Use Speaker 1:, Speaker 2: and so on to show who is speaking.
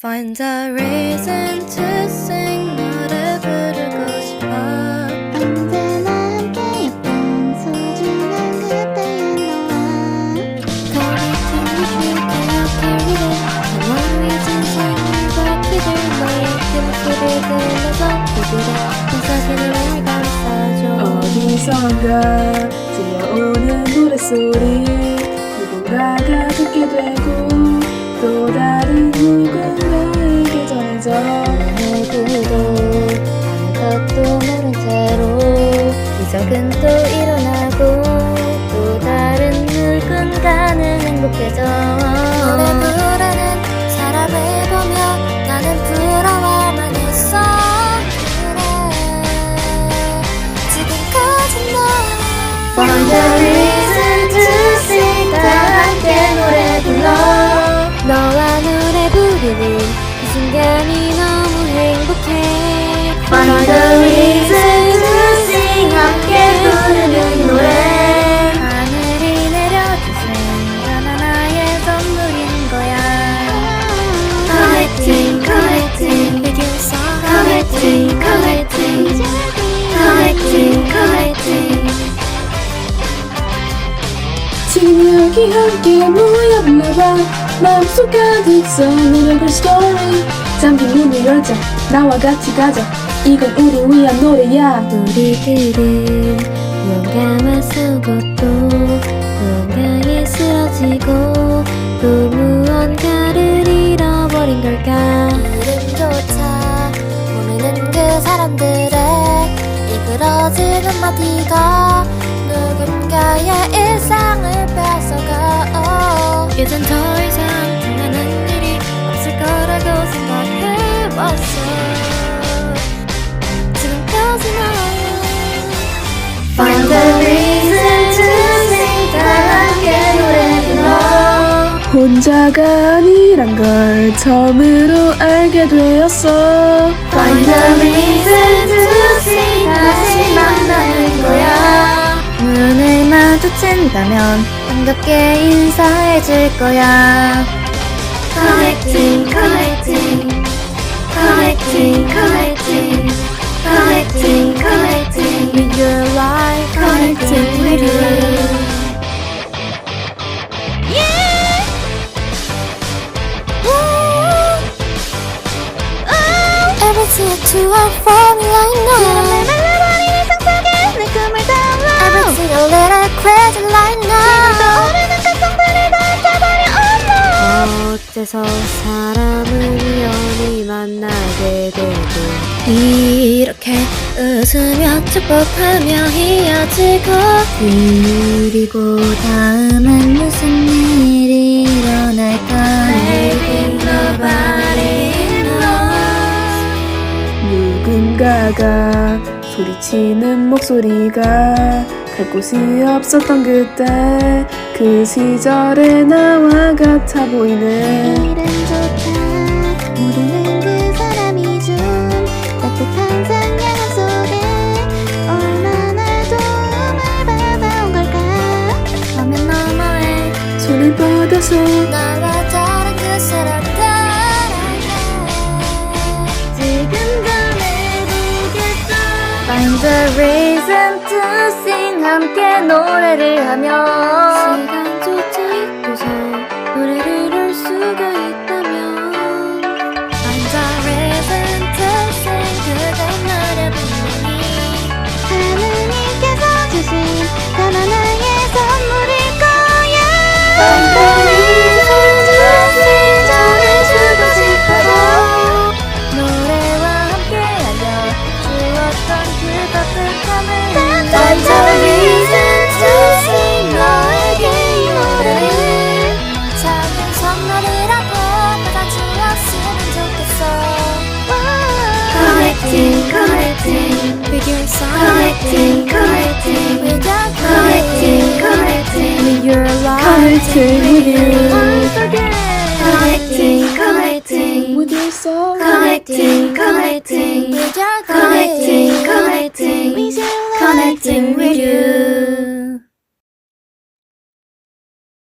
Speaker 1: Find a reason to sing 노래 부르고 싶어
Speaker 2: 언제나 함께였던 소중한 그때의 너와
Speaker 1: 거리낌 기억해 위해 영원 위에 진심과 기들 너의 길목길을 들러서 그들의 그 사진을 감싸줘
Speaker 3: 어디선가 들려오는 노랫소리 누군가가 듣게 되고
Speaker 1: 기적은 또 일어나고 또 다른 누군가는 행복해져
Speaker 3: 여기 함께 모여불러봐. 마음속 가득 써 노력을 스토리 잠긴 문을 열자. 나와 같이 가자. 이건 우리 위한 노래야.
Speaker 1: 무언가만 쓰고 또 무언가에 쓰러지고 또 무언가를 잃어버린 걸까 그 사람들의 이끌어진 한마디가 누군가의 일상을 뺏어가 이젠 더 이상 불안한 일이 없을 거라고 생각해봤어. 지금까지 나 Find a reason to sing 다 함께 노래 불러.
Speaker 3: 혼자가 아니란 걸 처음으로 알게 되었어.
Speaker 1: Find a reason 마주친다면 반갑게 인사해줄 거야 Connecting, connecting Connecting, connecting Connecting, connecting With your life Connecting with you. Oh. Everything to our 내 꿈을 담아 Everything a little crazy like 어째서 사람을 우연히 만나게 되고 이렇게 웃으며 축복하며 헤어지고 그리고 다음은 무슨 일이 일어날까 Maybe nobody knows
Speaker 3: 누군가가 소리치는 목소리가 갈 곳이 없었던 그때 그 시절의 나와 같아 보이네.
Speaker 2: 이름조차 모르는 그 사람이 준 따뜻한 상냥함 속에 얼마나 도움을 받아온 걸까?
Speaker 1: 화면 너머에
Speaker 3: 손을 뻗어서
Speaker 1: 나와 다른 그 사람 따라가. 지금 전해보겠어. Find a reason to sing 함께 노래를 하며 시간조차 잊고서 노래를 할 수가 있다면 to sing 그대 나를 분명히
Speaker 2: 하느님께서 주신 단 하나의 선물일 거야.
Speaker 1: 노래와 함께하며 주었던 그 따뜻함을 collecting, figures collecting, collecting, without collecting, collecting, with your life,
Speaker 3: collecting, with
Speaker 1: connecting with you.